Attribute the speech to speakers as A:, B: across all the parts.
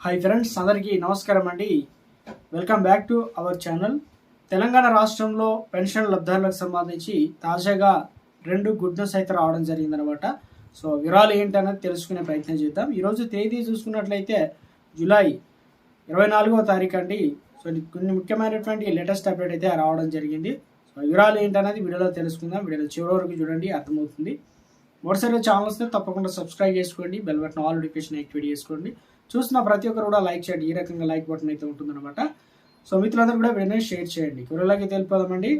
A: Hi friends అందరికీ నమస్కారం అండి. Welcome back to our channel Telangana రాష్ట్రంలో పెన్షన్ లబ్ధారులకు సంబంధించి తాజాగా రెండు గుడ్ న్యూస్ అయితే రావడం జరిగిందనమాట సో వివరాలు ఏంటనేది తెలుసుకునే ప్రయత్నం చేద్దాం. ఈరోజు తేదీ చూసుకున్నట్లయితే జూలై ఇరవై నాలుగవ తారీఖు అండి. సో కొన్ని ముఖ్యమైనటువంటి లేటెస్ట్ అప్డేట్ అయితే రావడం జరిగింది. సో వివరాలు ఏంటనేది వీడియోలో తెలుసుకుందాం. వీడియోలో చివరి వరకు చూడండి అర్థమవుతుంది. మొదటిసారి ఛానల్ వస్తే తప్పకుండా సబ్స్క్రైబ్ చేసుకోండి bell button all notification activate చేసుకోండి. చూసిన ప్రతి ఒక్కరు కూడా లైక్ చేయండి. ఈ రకంగా లైక్ బటన్ అయితే ఉంటుందన్నమాట. సో మిత్రులందరూ కూడా వెంటనే షేర్ చేయండి. వివరాలకి తెలిపోదామండి.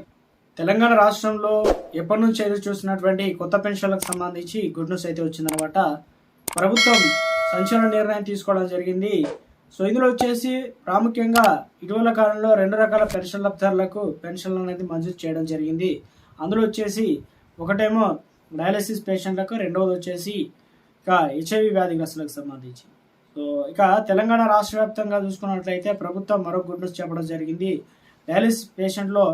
A: తెలంగాణ రాష్ట్రంలో ఎప్పటి నుంచి ఎదురు చూసినటువంటి కొత్త పెన్షన్లకు సంబంధించి గుడ్ న్యూస్ అయితే వచ్చిందనమాట ప్రభుత్వం సంచలన నిర్ణయం తీసుకోవడం జరిగింది. సో ఇందులో వచ్చేసి ప్రాముఖ్యంగా ఇటీవల కాలంలో రెండు రకాల పెన్షన్ లబ్ధారులకు పెన్షన్లు అనేది మంజూరు చేయడం జరిగింది. అందులో వచ్చేసి ఒకటేమో డయాలసిస్ పేషెంట్లకు రెండవది వచ్చేసి ఇక హెచ్ఐవి వ్యాధిగ్రస్తులకు సంబంధించి. సో ఇక తెలంగాణ రాష్ట్ర వ్యాప్తంగా చూసుకున్నట్లయితే ప్రభుత్వం మరో గుడ్ న్యూస్ చెప్పడం జరిగింది. డయాలిసిస్ పేషెంట్లో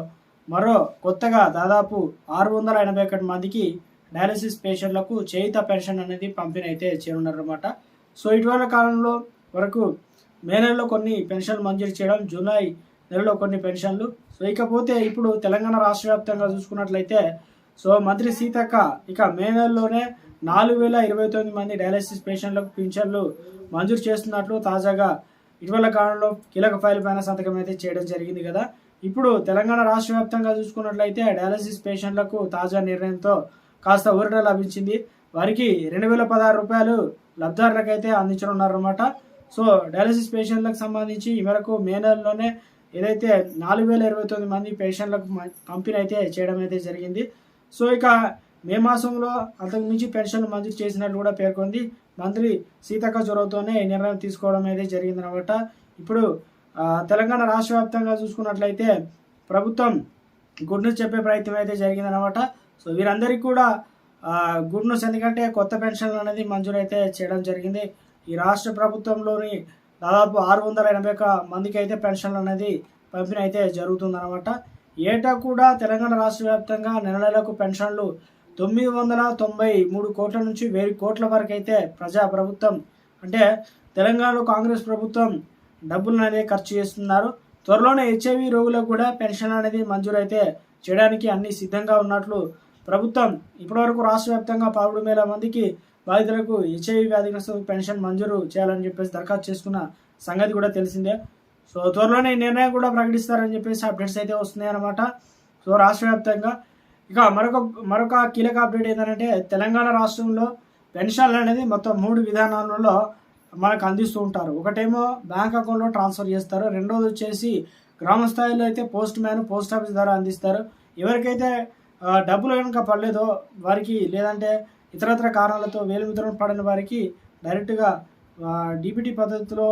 A: మరో కొత్తగా దాదాపు ఆరు వందల ఎనభై ఒకటి మందికి డయాలిసిస్ పేషెంట్లకు చేయిత పెన్షన్ అనేది పంపిణీ అయితే చేయనున్నారన్నమాట సో ఇటీవల కాలంలో వరకు మే నెలలో కొన్ని పెన్షన్లు మంజూరు చేయడం జూలై నెలలో కొన్ని పెన్షన్లు. సో ఇకపోతే ఇప్పుడు తెలంగాణ రాష్ట్ర వ్యాప్తంగా చూసుకున్నట్లయితే సో మంత్రి సీతక్క ఇక మే నెలలోనే నాలుగు వేల ఇరవై తొమ్మిది మంది డయాలసిస్ పేషెంట్లకు పింఛన్లు మంజూరు చేస్తున్నట్లు తాజాగా ఇటీవల కాలంలో కీలక ఫైల్ పైన సంతకం అయితే చేయడం జరిగింది కదా. ఇప్పుడు తెలంగాణ రాష్ట్ర వ్యాప్తంగా చూసుకున్నట్లయితే డయాలసిస్ పేషెంట్లకు తాజా నిర్ణయంతో కాస్త ఊరట లభించింది. వారికి రెండు వేల పదహారు రూపాయలు లబ్ధారులకైతే అందించనున్నారన్నమాట. సో డయాలసిస్ పేషెంట్లకు సంబంధించి ఈ మేరకు మే నెలలోనే ఏదైతే నాలుగు వేల ఇరవై తొమ్మిది మంది పేషెంట్లకు పంపిణీ అయితే చేయడం అయితే జరిగింది. సో ఇక మే మాసంలో అంతకుమించి పెన్షన్లు పెన్షన్ మంజూరు చేసినట్లు కూడా పేర్కొంది. మంత్రి సీతక్క చొరవతోనే నిర్ణయం తీసుకోవడం అయితే జరిగిందనమాట. ఇప్పుడు తెలంగాణ రాష్ట్ర వ్యాప్తంగా చూసుకున్నట్లయితే ప్రభుత్వం గుడ్ న్యూస్ చెప్పే ప్రయత్నం అయితే జరిగిందనమాట. సో వీరందరికీ కూడా గుడ్ న్యూస్ ఎందుకంటే కొత్త పెన్షన్లు అనేది మంజూరు అయితే చేయడం జరిగింది. ఈ రాష్ట్ర ప్రభుత్వంలోని దాదాపు ఆరు వందల ఎనభై ఒక మందికి అయితే పెన్షన్లు అనేది పంపిణీ అయితే జరుగుతుందన్నమాట ఏటా కూడా తెలంగాణ రాష్ట్ర వ్యాప్తంగా నెల నెలకు పెన్షన్లు తొమ్మిది వందల తొంభై మూడు కోట్ల నుంచి వెయ్యి కోట్ల వరకు అయితే ప్రజా ప్రభుత్వం అంటే తెలంగాణలో కాంగ్రెస్ ప్రభుత్వం డబ్బులు అనేది ఖర్చు చేస్తున్నారు. త్వరలోనే హెచ్ఐవి రోగులకు కూడా పెన్షన్ అనేది మంజూరైతే చేయడానికి అన్ని సిద్ధంగా ఉన్నట్లు ప్రభుత్వం ఇప్పటివరకు రాష్ట్ర వ్యాప్తంగా పదమూడు వేల మందికి బాధితులకు హెచ్ఐవి వ్యాధిగ్రస్తులకు పెన్షన్ మంజూరు చేయాలని చెప్పేసి దరఖాస్తు చేసుకున్న సంగతి కూడా తెలిసిందే. సో త్వరలోనే నిర్ణయం కూడా ప్రకటిస్తారని చెప్పేసి అప్డేట్స్ అయితే వస్తున్నాయి అనమాట సో రాష్ట్ర వ్యాప్తంగా. ఇక మరొక మరొక కీలక అప్డేట్ ఏంటంటే తెలంగాణ రాష్ట్రంలో పెన్షన్లు అనేది మొత్తం మూడు విధానాలలో మనకు అందిస్తూ ఉంటారు. ఒకటేమో బ్యాంక్ అకౌంట్లో ట్రాన్స్ఫర్ చేస్తారు. రెండోది వచ్చేసి గ్రామ స్థాయిలో అయితే పోస్ట్ మ్యాన్ పోస్ట్ ఆఫీస్ ద్వారా అందిస్తారు. ఎవరికైతే డబ్బులు కనుక పడలేదో వారికి లేదంటే ఇతరత్ర కారణాలతో వేలుముద్రను పడని వారికి డైరెక్ట్గా డిబిటీ పద్ధతిలో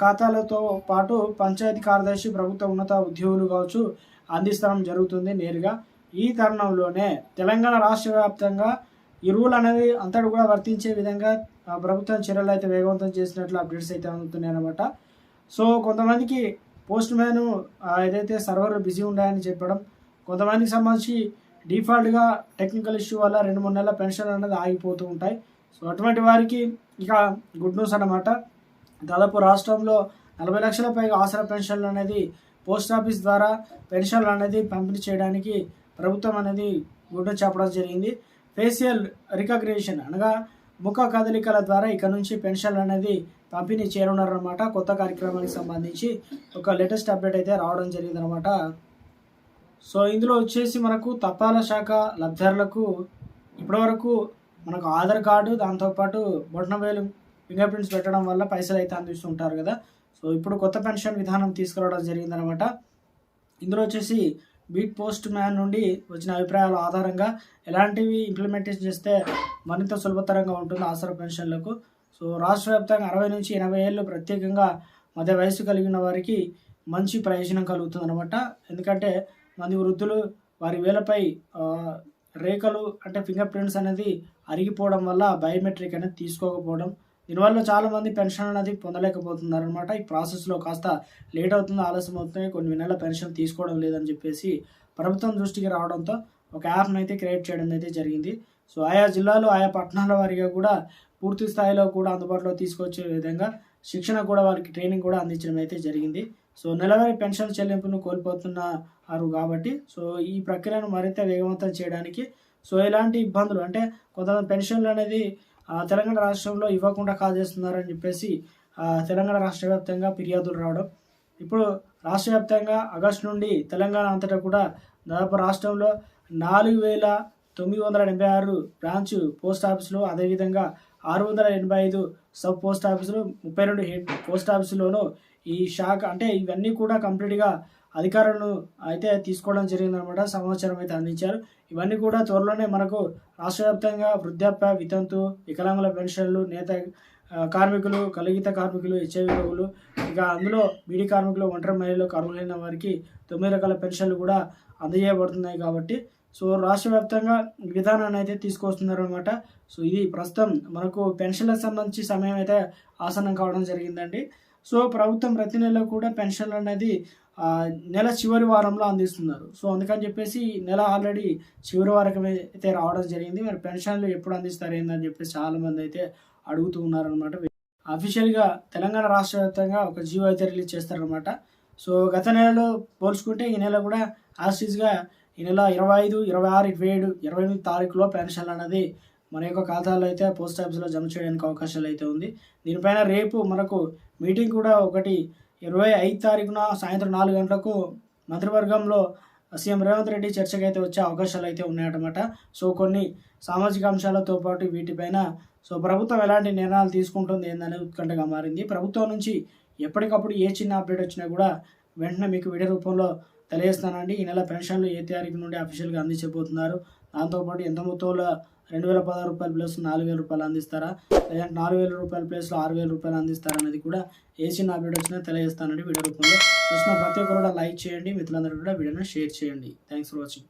A: ఖాతాలతో పాటు పంచాయతీ కార్యదర్శి ప్రభుత్వ ఉన్నత ఉద్యోగులు కావచ్చు అందిస్తడం జరుగుతుంది నేరుగా. ఈ తరుణంలోనే తెలంగాణ రాష్ట్ర వ్యాప్తంగా ఈ రూల్ అనేది అంతటి కూడా వర్తించే విధంగా ప్రభుత్వం చర్యలు అయితే వేగవంతం చేసినట్లు అప్డేట్స్ అయితే అందుతున్నాయి అనమాట సో కొంతమందికి పోస్ట్ మ్యాన్ ఏదైతే సర్వర్ బిజీ ఉన్నాయని చెప్పడం కొంతమందికి సంబంధించి డిఫాల్ట్గా టెక్నికల్ ఇష్యూ వల్ల రెండు మూడు నెలల పెన్షన్ అనేది ఆగిపోతూ ఉంటాయి. సో అటువంటి వారికి ఇక గుడ్ న్యూస్ అన్నమాట. దాదాపు రాష్ట్రంలో నలభై లక్షల పైగా ఆసరా పెన్షన్లు అనేది పోస్ట్ ఆఫీస్ ద్వారా పెన్షన్లు అనేది పంపిణీ చేయడానికి ప్రభుత్వం అనేది గుడ్డ చెప్పడం జరిగింది. ఫేషియల్ రికగ్నేషన్ అనగా ముఖ కదలికల ద్వారా ఇక నుంచి పెన్షన్లు అనేది పంపిణీ చేయనున్నారన్నమాట. కొత్త కార్యక్రమానికి సంబంధించి ఒక లేటెస్ట్ అప్డేట్ అయితే రావడం జరిగిందనమాట సో ఇందులో వచ్చేసి మనకు తపాలా శాఖ లబ్ధిదారులకు ఇప్పటివరకు మనకు ఆధార్ కార్డు దాంతోపాటు బొటనవేలు ఫింగర్ ప్రింట్స్ పెట్టడం వల్ల పైసలు అయితే అందిస్తుంటారు కదా. సో ఇప్పుడు కొత్త పెన్షన్ విధానం తీసుకురావడం జరిగిందనమాట. ఇందులో వచ్చేసి బీట్ పోస్ట్ మ్యాన్ నుండి వచ్చిన అభిప్రాయాల ఆధారంగా ఎలాంటివి ఇంప్లిమెంటేషన్ చేస్తే మరింత సులభతరంగా ఉంటుంది ఆసరా పెన్షన్లకు. సో రాష్ట్ర వ్యాప్తంగా అరవై నుంచి ఎనభై ఏళ్ళు ప్రత్యేకంగా మధ్య వయసు కలిగిన వారికి మంచి ప్రయోజనం కలుగుతుంది అనమాట ఎందుకంటే మంది వృద్ధులు వారి వేలపై రేఖలు అంటే ఫింగర్ ప్రింట్స్ అనేది అరిగిపోవడం వల్ల బయోమెట్రిక్ అనేది తీసుకోకపోవడం దీనివల్ల చాలా మంది పెన్షన్ అనేది పొందలేకపోతున్నారు అనమాట ఈ ప్రాసెస్లో కాస్త లేట్ అవుతుంది ఆలస్యం అవుతున్నాయి కొన్ని నెలల పెన్షన్ తీసుకోవడం లేదని చెప్పేసి ప్రభుత్వం దృష్టికి రావడంతో ఒక యాప్ను అయితే క్రియేట్ చేయడం అయితే జరిగింది. సో ఆయా జిల్లాలు ఆయా పట్టణాల వారిగా కూడా పూర్తి స్థాయిలో కూడా అందుబాటులో తీసుకొచ్చే విధంగా శిక్షణ కూడా వారికి ట్రైనింగ్ కూడా అందించడం అయితే జరిగింది. సో నెలవారీ పెన్షన్ చెల్లింపును కోల్పోతున్నారు కాబట్టి సో ఈ ప్రక్రియను మరింత వేగవంతం చేయడానికి సో ఎలాంటి ఇబ్బందులు అంటే కొంతమంది పెన్షన్లు అనేది తెలంగాణ రాష్ట్రంలో ఇవ్వకుండా కాల్ చేస్తున్నారని చెప్పేసి తెలంగాణ రాష్ట్ర వ్యాప్తంగా ఫిర్యాదులు రావడం. ఇప్పుడు రాష్ట్ర వ్యాప్తంగా ఆగస్టు నుండి తెలంగాణ అంతటా కూడా దాదాపు రాష్ట్రంలో నాలుగు వేల తొమ్మిది వందల ఎనభై ఆరు బ్రాంచ్ పోస్ట్ ఆఫీసులు అదేవిధంగా ఆరు వందల ఎనభై ఐదు సబ్ పోస్ట్ ఆఫీసులు ముప్పై రెండు హెడ్ పోస్ట్ ఆఫీసులోనూ ఈ శాఖ అంటే ఇవన్నీ కూడా కంప్లీట్గా అధికారులను అయితే తీసుకోవడం జరిగిందనమాట. సమాచారం అయితే అందించారు. ఇవన్నీ కూడా త్వరలోనే మనకు రాష్ట్ర వ్యాప్తంగా వృద్ధాప్య వితంతు వికలాంగుల పెన్షన్లు నేత కార్మికులు కలిగిత కార్మికులు హెచ్ఐవి రోగులు ఇక అందులో బీడీ కార్మికులు ఒంటరి మహిళలు కర్మలైన వారికి తొమ్మిది రకాల పెన్షన్లు కూడా అందజేయబడుతున్నాయి కాబట్టి సో రాష్ట్ర వ్యాప్తంగా విధానాన్ని అయితే తీసుకొస్తున్నారు అనమాట సో ఇది ప్రస్తుతం మనకు పెన్షన్లకు సంబంధించి సమయం అయితే ఆసనం కావడం జరిగిందండి. సో ప్రభుత్వం ప్రతి నెల కూడా పెన్షన్ అనేది నెల చివరి వారంలో అందిస్తున్నారు. సో అందుకని చెప్పేసి నెల ఆల్రెడీ చివరి వారం అయితే రావడం జరిగింది. మరి పెన్షన్లు ఎప్పుడు అందిస్తారు ఏందని చెప్పేసి చాలా మంది అయితే అడుగుతూ ఉన్నారనమాట అఫీషియల్గా తెలంగాణ రాష్ట్ర వ్యాప్తంగా ఒక జీవో అయితే రిలీజ్ చేస్తారనమాట సో గత నెలలో పోల్చుకుంటే ఈ నెల కూడా యాస్టీస్గా ఈ నెల ఇరవై ఐదు ఇరవై ఆరు ఇరవై ఏడు ఇరవై ఎనిమిది తారీఖులో పెన్షన్ అనేది మన యొక్క ఖాతాలో అయితే పోస్ట్ ఆఫీస్లో జమ చేయడానికి అవకాశాలు అయితే ఉంది. దీనిపైన రేపు మనకు మీటింగ్ కూడా ఒకటి ఇరవై ఐదు తారీఖున సాయంత్రం నాలుగు గంటలకు మంత్రివర్గంలో సీఎం రేవంత్ రెడ్డి చర్చకు అయితే వచ్చే అవకాశాలు అయితే ఉన్నాయన్నమాట. సో కొన్ని సామాజిక అంశాలతో పాటు వీటిపైన సో ప్రభుత్వం ఎలాంటి నిర్ణయాలు తీసుకుంటుంది ఏందనేది ఉత్కంఠగా మారింది. ప్రభుత్వం నుంచి ఎప్పటికప్పుడు ఏ చిన్న అప్డేట్ వచ్చినా కూడా వెంటనే మీకు వీడియో రూపంలో తెలియజేస్తానండి. ఈ నెల పెన్షన్లు ఏ తారీఖు నుండి అఫీషియల్గా అందించబోతున్నారు? దాంతోపాటు ఎంత మొత్తంలో రెండు వేల పదహారు రూపాయలు ప్లస్ నాలుగు వేల రూపాయలు అందిస్తారా? లేదంటే నాలుగు వేల రూపాయల ప్లేస్లో ఆరు వేల రూపాయలు అందిస్తారా అనేది కూడా ఏ అప్డేట్ వచ్చినా తెలియజేస్తానండి వీడియో రూపంలో చూసిన ప్రతి ఒక్కరు కూడా లైక్ చేయండి. మిత్రులందరూ కూడా వీడియోని షేర్ చేయండి. Thanks for watching.